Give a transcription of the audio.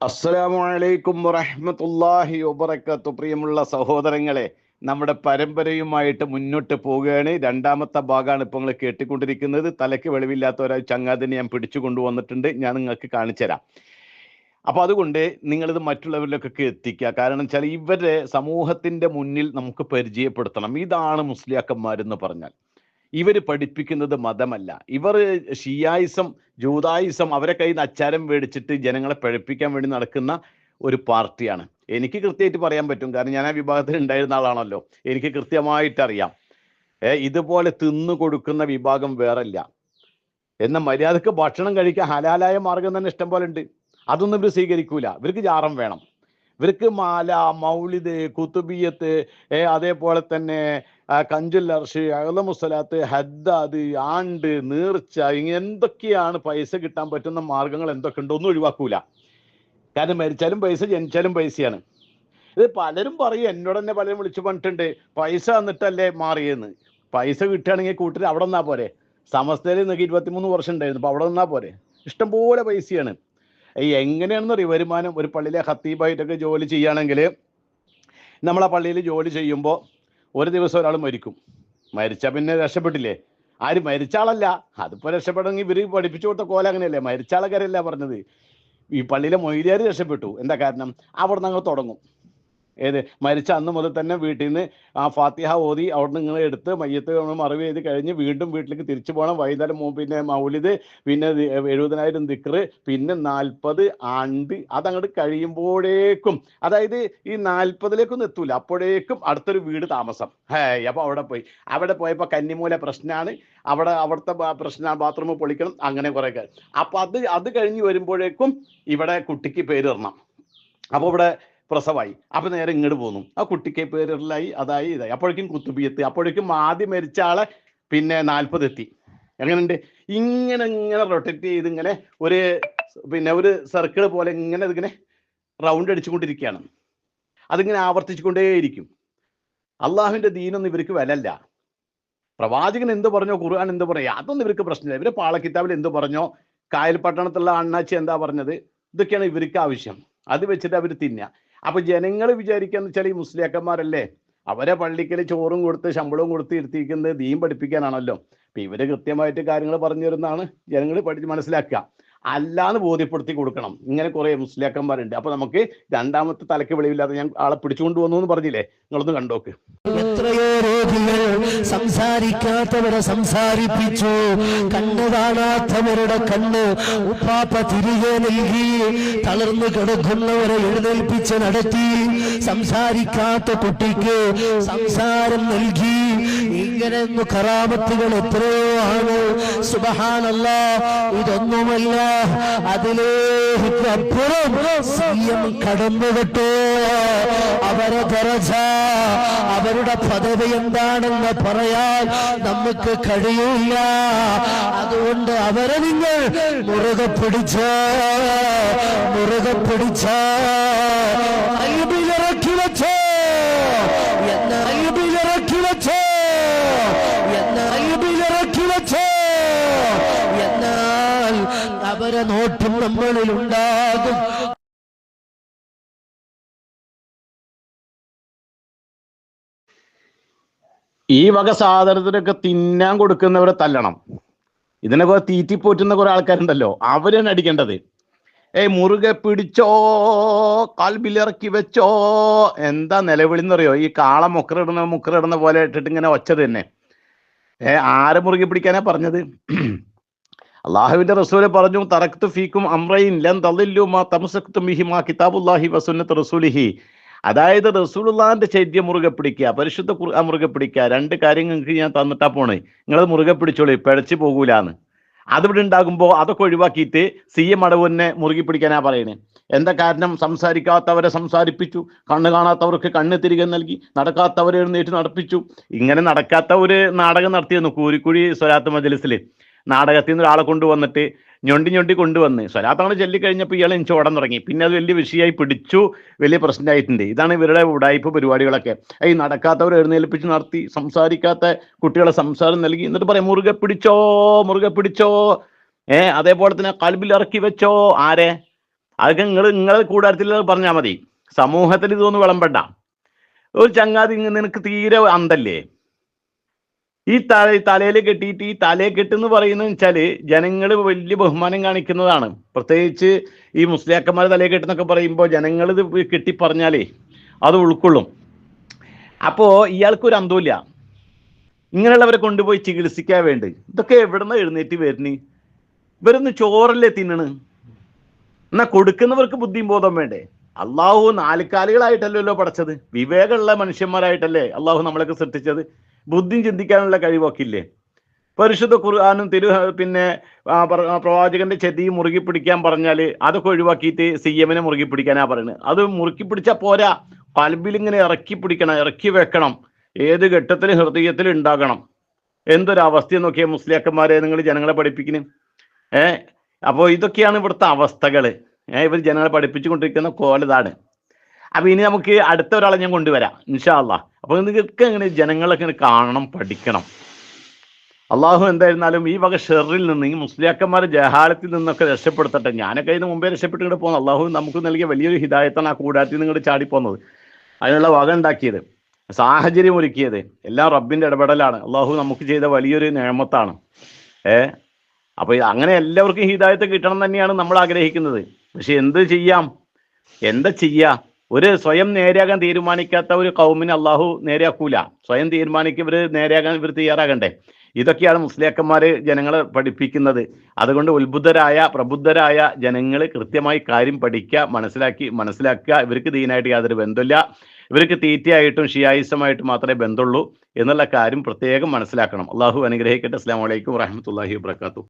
അസ്സലാമു അലൈക്കും വറഹ്മത്തുള്ളാഹി വബറകാത്തു. പ്രിയമുള്ള സഹോദരങ്ങളെ നമ്മുടെ പരമ്പരയുമായിട്ട് മുന്നോട്ട് പോവുകയാണ്. രണ്ടാമത്തെ ഭാഗമാണ് ഇപ്പോൾ നിങ്ങൾ കേട്ടിക്കൊണ്ടിരിക്കുന്നത്. തലയ്ക്ക് വെളിവില്ലാത്ത ഒരാൾ ചങ്ങാതിനെ ഞാൻ പിടിച്ചു കൊണ്ടുവന്നിട്ടുണ്ട്. ഞാൻ നിങ്ങൾക്ക് കാണിച്ചുതരാം അപ്പൊ അതുകൊണ്ട് നിങ്ങളിത് മറ്റുള്ളവരിലേക്കൊക്കെ എത്തിക്കുക. കാരണം വെച്ചാൽ ഇവരെ സമൂഹത്തിന്റെ മുന്നിൽ നമുക്ക് പരിചയപ്പെടുത്തണം. ഇതാണ് മുസ്ലിയാക്കന്മാരെന്ന് പറഞ്ഞാൽ. ഇവർ പഠിപ്പിക്കുന്നത് മതമല്ല. ഇവർ ഷിയായിസം ജൂതായിസം അവരെ കയ്യിൽ നിന്ന് അച്ചാരം മേടിച്ചിട്ട് ജനങ്ങളെ പഴപ്പിക്കാൻ വേണ്ടി നടക്കുന്ന ഒരു പാർട്ടിയാണ്. എനിക്ക് കൃത്യമായിട്ട് പറയാൻ പറ്റും. കാരണം ഞാൻ ആ വിഭാഗത്തിൽ ഉണ്ടായിരുന്ന ആളാണല്ലോ. എനിക്ക് കൃത്യമായിട്ട് അറിയാം. ഇതുപോലെ തിന്നു കൊടുക്കുന്ന വിഭാഗം വേറല്ല. എന്ന മര്യാദയ്ക്ക് ഭക്ഷണം കഴിക്കാൻ ഹലാലായ മാർഗം തന്നെ ഇഷ്ടം പോലെ ഉണ്ട്. അതൊന്നും ഇവർ സ്വീകരിക്കൂല. ഇവർക്ക് ജാറം വേണം. ഇവർക്ക് മാല മൗലിദ് കുത്തുബിയത്ത് അതേപോലെ തന്നെ കഞ്ചുൽ അർഷ് അഹലമുസലാത്ത് ഹദ്ദാദ് ആണ്ട് നീർച്ച ഇങ്ങനെ എന്തൊക്കെയാണ് പൈസ കിട്ടാൻ പറ്റുന്ന മാർഗങ്ങൾ എന്തൊക്കെ ഉണ്ടോ ഒന്നും ഒഴിവാക്കൂല. കാരണം മരിച്ചാലും പൈസ ജനിച്ചാലും പൈസയാണ്. ഇത് പലരും പറയും എന്നോട് തന്നെ പലരും വിളിച്ചു പറഞ്ഞിട്ടുണ്ട് പൈസ തന്നിട്ടല്ലേ മാറിയെന്ന്. പൈസ കിട്ടുകയാണെങ്കിൽ കൂട്ടർ അവിടെ നിന്നാ പോരെ. സമസ്തയിൽ നിങ്ങൾക്ക് ഇരുപത്തിമൂന്ന് വർഷം ഉണ്ടായിരുന്നു അപ്പോൾ അവിടെ നിന്നാ പോരെ. ഇഷ്ടംപോലെ പൈസയാണ്. ഈ എങ്ങനെയാണെന്ന് അറിയോ? വരുമാനം ഒരു പള്ളിയിലെ ഹത്തീബായിട്ടൊക്കെ ജോലി ചെയ്യുകയാണെങ്കിൽ നമ്മളാ പള്ളിയിൽ ജോലി ചെയ്യുമ്പോൾ ഒരു ദിവസം ഒരാൾ മരിക്കും. മരിച്ചാൽ പിന്നെ രക്ഷപ്പെട്ടില്ലേ? ആര് മരിച്ച ആളല്ല. അതിപ്പോ രക്ഷപ്പെടണമെങ്കിൽ ഇവർ പഠിപ്പിച്ചു കൊടുത്ത കോല അങ്ങനെയല്ലേ? മരിച്ച ആൾക്കാരല്ല പറഞ്ഞത്? ഈ പള്ളിയിലെ മൊയ്ലിയാർ രക്ഷപ്പെട്ടു. എന്താ കാരണം? അവിടെ നിന്ന് അങ്ങ് തുടങ്ങും. ഏത്? മരിച്ച അന്ന് മുതൽ തന്നെ വീട്ടിൽ നിന്ന് ആ ഫാത്തിഹ ഓതി അവിടെ നിങ്ങൾ എടുത്ത് മയ്യത്ത് നമ്മൾ മറവ് ചെയ്ത് കഴിഞ്ഞ് വീണ്ടും വീട്ടിലേക്ക് തിരിച്ചു പോകണം വൈകുന്നേരം പിന്നെ മൗലിദ് പിന്നെ എഴുപതിനായിരം ദിക്റ് പിന്നെ നാൽപ്പത് ആണ്ട് അതങ്ങോട്ട് കഴിയുമ്പോഴേക്കും അതായത് ഈ നാൽപ്പതിലേക്കൊന്നും എത്തൂല. അപ്പോഴേക്കും അടുത്തൊരു വീട് താമസം. ഹേ അപ്പൊ അവിടെ പോയി. അവിടെ പോയപ്പോ കന്നിമൂല പ്രശ്നമാണ് അവിടെ അവിടുത്തെ പ്രശ്ന ബാത്റൂം പൊളിക്കണം അങ്ങനെ കുറെ അപ്പൊ അത് അത് കഴിഞ്ഞ് വരുമ്പോഴേക്കും ഇവിടെ കുട്ടിക്ക് പേര് ഇടണം അപ്പൊ ഇവിടെ പ്രസവായി. അപ്പൊ നേരെ ഇങ്ങോട്ട് പോന്നു. ആ കുട്ടിക്ക് പേരിലായി അതായി ഇതായി. അപ്പോഴേക്കും കുത്തുബിയെത്തി അപ്പോഴേക്കും ആദ്യം മരിച്ച ആളെ പിന്നെ നാൽപ്പത് എത്തി എങ്ങനെയുണ്ട്? ഇങ്ങനെ ഇങ്ങനെ റൊട്ടേറ്റ് ചെയ്ത് ഇങ്ങനെ ഒരു പിന്നെ ഒരു സർക്കിൾ പോലെ ഇങ്ങനെ ഇതിങ്ങനെ റൗണ്ട് അടിച്ചുകൊണ്ടിരിക്കുകയാണ്. അതിങ്ങനെ ആവർത്തിച്ചുകൊണ്ടേയിരിക്കും. അള്ളാഹുവിന്റെ ദീനൊന്നും ഇവർക്ക് വിലല്ല പ്രവാചകൻ എന്ത് പറഞ്ഞോ ഖുർആൻ എന്ത് പറയാ അതൊന്നും ഇവർക്ക് പ്രശ്നമില്ല. ഇവർ പാളക്കിതാബിൽ എന്ത് പറഞ്ഞോ കായൽ പട്ടണത്തുള്ള അണ്ണാച്ചി എന്താ പറഞ്ഞത്? ഇതൊക്കെയാണ് ഇവർക്ക് ആവശ്യം. അത് വെച്ചിട്ട് അവർ തിന്നുക. അപ്പൊ ജനങ്ങൾ വിചാരിക്കാന്ന് വെച്ചാൽ ഈ മുസ്ലിയാക്കന്മാരല്ലേ അവരെ പള്ളിക്കൽ ചോറും കൊടുത്ത് ശമ്പളവും കൊടുത്ത് ഇരുത്തിയിരിക്കുന്നത് ദീൻ പഠിപ്പിക്കാനാണല്ലോ. അപ്പൊ ഇവർ കൃത്യമായിട്ട് കാര്യങ്ങൾ പറഞ്ഞു തരുന്നതാണ് ജനങ്ങൾ പഠിച്ച് മനസ്സിലാക്കുക. അല്ലാന്ന് ബോധ്യപ്പെടുത്തി കൊടുക്കണം. ഇങ്ങനെ കുറെ മുസ്ലിയാക്കന്മാരുണ്ട്. അപ്പൊ നമുക്ക് രണ്ടാമത്തെ തലക്ക് വെളിവില്ലാതെ ഞാൻ ആളെ പിടിച്ചുകൊണ്ട് വന്നു എന്ന് പറഞ്ഞില്ലേ? നിങ്ങളൊന്ന് കണ്ടോക്ക്. എത്രയോ രോഗികൾ സംസാരിക്കാത്തവരെ സംസാരിപ്പിച്ചു. കണ്ണ് കാണാത്തവരുടെ കണ്ണ് ഉപ്പാപ്പ തിരികെ നൽകി തളർന്നു കിടക്കുന്നവരെ എഴുന്നേൽപ്പിച്ച് നടത്തി. സംസാരിക്കാത്ത കുട്ടിക്ക് സംസാരം നൽകി. ഇങ്ങനെ കറാമത്തുകൾ എത്രയോ ആണ്. സുബഹാനല്ല ഇതൊന്നുമല്ല. അതിലേക്ക് അപ്പുറം സിയം അവരെ ദറജ അവരുടെ പദവി എന്താണെന്ന് പറയാൻ നമുക്ക് കഴിയില്ല. അതുകൊണ്ട് അവരെ നിങ്ങൾ മുറുകെ പിടിച്ച മുറുകെ പിടിച്ച അയ്യബിലിറക്കി അവരെ നോട്ടും നമ്മളിലുണ്ടാകും. ഈ വക സാധനത്തിനൊക്കെ തിന്നാൻ കൊടുക്കുന്നവരെ തല്ലണം. ഇതിനൊക്കെ തീറ്റിപ്പോറ്റുന്ന കുറെ ആൾക്കാരുണ്ടല്ലോ അവരാണ് അടിക്കേണ്ടത്. ഏയ് മുറുകെ പിടിച്ചോ കാൽബിലിറക്കി വെച്ചോ എന്താ നിലവിളിന്ന് അറിയോ ഈ കാള മുക്കറിടുന്ന മുക്കറിടുന്ന പോലെ ഇട്ടിട്ട് ഇങ്ങനെ ഒച്ചത് തന്നെ ഏ ആരെ മുറുകെ പിടിക്കാനാ പറഞ്ഞത്? അള്ളാഹുവിന്റെ റസൂൽ പറഞ്ഞു തറക്തു ഫീക്കും അമ്രയിൻ ലൻ തള്ളില്ലു മാ തമസക്തും കിതാബുല്ലാഹി വസുന്നത്ത് റസൂലിഹി. അതായത് റസൂലുള്ളാന്റെ ചൈത്യം മുറുകെ പിടിക്കുക പരിശുദ്ധ ഖുർആൻ മുറുകെ പിടിക്കുക. രണ്ട് കാര്യം നിങ്ങൾക്ക് ഞാൻ തന്നിട്ടാ പോണേ. നിങ്ങൾ മുറുകെ പിടിച്ചോളി പിഴച്ചു പോകൂലാന്ന്. അതിവിടെ ഉണ്ടാകുമ്പോൾ അതൊക്കെ ഒഴിവാക്കിയിട്ട് സി എം അടവനെ മുറുകി പിടിക്കാനാ പറയണേ. എന്താ കാരണം? സംസാരിക്കാത്തവരെ സംസാരിപ്പിച്ചു കണ്ണ് കാണാത്തവർക്ക് കണ്ണ് തിരികെ നൽകി നടക്കാത്തവരെ എഴുന്നേറ്റ് നടപ്പിച്ചു. ഇങ്ങനെ നടക്കാത്ത ഒരു നാടകം നടത്തിയിരുന്നു കൂരിക്കുഴി സ്വലാത്ത് മജലിസിൽ നാടകത്തിൽ നിന്ന് ഒരാളെ കൊണ്ടുവന്നിട്ട് ഞൊണ്ടി ഞൊണ്ടി കൊണ്ടുവന്ന്. സ്വലാത്തങ്ങൾ ചൊല്ലിക്കഴിഞ്ഞപ്പോൾ ഇയാൾ എനിക്ക് ഓടാൻ തുടങ്ങി. പിന്നെ അത് വലിയ വിഷയമായി പിടിച്ചു വലിയ പ്രശ്നമായിട്ടുണ്ട് ഇതാണ് ഇവരുടെ ഉടായ്പ പരിപാടികളൊക്കെ. ഈ നടക്കാത്തവർ എഴുന്നേൽപ്പിച്ച് നടത്തി സംസാരിക്കാത്ത കുട്ടികളെ സംസാരം നൽകി. എന്നിട്ട് പറയാം മുറുകെ പിടിച്ചോ മുറുകെ പിടിച്ചോ. ഏ അതേപോലെ തന്നെ കൽബിൽ ഇറക്കി വെച്ചോ. ആരെ? അതൊക്കെ നിങ്ങൾ നിങ്ങളെ കൂടാരത്തിൽ പറഞ്ഞാൽ മതി. സമൂഹത്തിൽ ഇതൊന്നും വിളമ്പണ്ട. ഒരു ചങ്ങാതി നിനക്ക് തീരെ അന്തല്ലേ? ഈ തല തലയിൽ കെട്ടിയിട്ട് ഈ തലയെ കെട്ടെന്ന് പറയുന്നത് വെച്ചാൽ ജനങ്ങൾ വലിയ ബഹുമാനം കാണിക്കുന്നതാണ്. പ്രത്യേകിച്ച് ഈ മുസ്ലിയാക്കന്മാർ തലയെ കെട്ടെന്നൊക്കെ പറയുമ്പോൾ ജനങ്ങൾ ഇത് കെട്ടി പറഞ്ഞാലേ അത് ഉൾക്കൊള്ളും. അപ്പോ ഇയാൾക്കൊരു അന്തമില്ല ഇങ്ങനെയുള്ളവരെ കൊണ്ടുപോയി ചികിത്സിക്കാൻ വേണ്ടി ഇതൊക്കെ എവിടുന്ന എഴുന്നേറ്റ് വരുന്നു ഇവരൊന്ന് ചോറല്ലേ തിന്നണ്? എന്നാ കൊടുക്കുന്നവർക്ക് ബുദ്ധിയും ബോധം വേണ്ടേ? അള്ളാഹു നാലുകാലികളായിട്ടല്ലല്ലോ പഠിച്ചത് വിവേകമുള്ള മനുഷ്യന്മാരായിട്ടല്ലേ അള്ളാഹു നമ്മളൊക്കെ സൃഷ്ടിച്ചത്? ബുദ്ധിയും ചിന്തിക്കാനുള്ള കഴിവൊക്കെ ഇല്ലേ പരിശുദ്ധ ഖുർആാനും തിരു പിന്നെ പ്രവാചകന്റെ ചെതി മുറുകി പിടിക്കാൻ പറഞ്ഞാൽ അതൊക്കെ ഒഴിവാക്കിയിട്ട് സി എമ്മിനെ മുറുകി പിടിക്കാനാ പറയുന്നത് അത് മുറുക്കി പിടിച്ചാൽ പോരാ. പൽബിൽ ഇങ്ങനെ ഇറക്കി പിടിക്കണം ഇറക്കി വെക്കണം. ഏത് ഘട്ടത്തിൽ ഹൃദയത്തിൽ ഉണ്ടാകണം? എന്തൊരവസ്ഥ നോക്കിയാൽ മുസ്ലിയാക്കന്മാരെ നിങ്ങൾ ജനങ്ങളെ പഠിപ്പിക്കുന്നു ഏഹ് അപ്പോൾ ഇതൊക്കെയാണ് ഇവിടുത്തെ അവസ്ഥകൾ ഏഹ് ഇവർ ജനങ്ങളെ പഠിപ്പിച്ചുകൊണ്ടിരിക്കുന്ന കോലതാണ്. അപ്പൊ ഇനി നമുക്ക് അടുത്ത ഒരാളെ ഞാൻ കൊണ്ടുവരാം ഇൻഷാല്ല അപ്പൊ നിങ്ങൾക്ക് ഇങ്ങനെ ജനങ്ങളൊക്കെ കാണണം പഠിക്കണം. അള്ളാഹു എന്തായിരുന്നാലും ഈ വക ഷെറിൽ നിന്ന് ഈ മുസ്ലിയാക്കന്മാരെ ജഹാലത്തിൽ നിന്നൊക്കെ രക്ഷപ്പെടുത്തട്ടെ. ഞാനൊക്കെ ഇതിന് മുമ്പേ രക്ഷപ്പെട്ട് ഇങ്ങോട്ട് പോകുന്നു അള്ളാഹു നമുക്ക് നൽകിയ വലിയൊരു ഹിതായത്താണ് ആ കൂടാരത്തിൽ നിന്ന് ഇങ്ങോട്ട് ചാടിപ്പോന്നത്. അതിനുള്ള വക ഉണ്ടാക്കിയത് സാഹചര്യം ഒരുക്കിയത് എല്ലാം റബ്ബിന്റെ ഇടപെടലാണ്. അള്ളാഹു നമുക്ക് ചെയ്ത വലിയൊരു നേമത്താണ്. ഏ? അപ്പൊ അങ്ങനെ എല്ലാവർക്കും ഹിദായത്ത് കിട്ടണം തന്നെയാണ് നമ്മൾ ആഗ്രഹിക്കുന്നത്. പക്ഷെ എന്ത് ചെയ്യാം? എന്താ ചെയ്യാ? ഒരു സ്വയം നേരെയാകാൻ തീരുമാനിക്കാത്ത ഒരു കൗമിനെ അള്ളാഹു നേരെയാക്കൂല. സ്വയം തീരുമാനിക്കും ഇവർ നേരെയാകാൻ ഇവർ തയ്യാറാകണ്ടേ? ഇതൊക്കെയാണ് മുസ്ലിയാക്കന്മാർ ജനങ്ങളെ പഠിപ്പിക്കുന്നത്. അതുകൊണ്ട് ഉത്ബുദ്ധരായ പ്രബുദ്ധരായ ജനങ്ങൾ കൃത്യമായി കാര്യം പഠിക്കുക മനസ്സിലാക്കി മനസ്സിലാക്കുക. ഇവർക്ക് ദീനായിട്ട് യാതൊരു ബന്ധമില്ല. ഇവർക്ക് തീറ്റയായിട്ടും ഷിയായിസമായിട്ടും മാത്രമേ ബന്ധമുള്ളൂ എന്നുള്ള കാര്യം പ്രത്യേകം മനസ്സിലാക്കണം. അള്ളാഹു അനുഗ്രഹിക്കട്ടെ. അസ്ലാം വലൈക്കും വാഹമത്തല്ലാഹി വാത്തു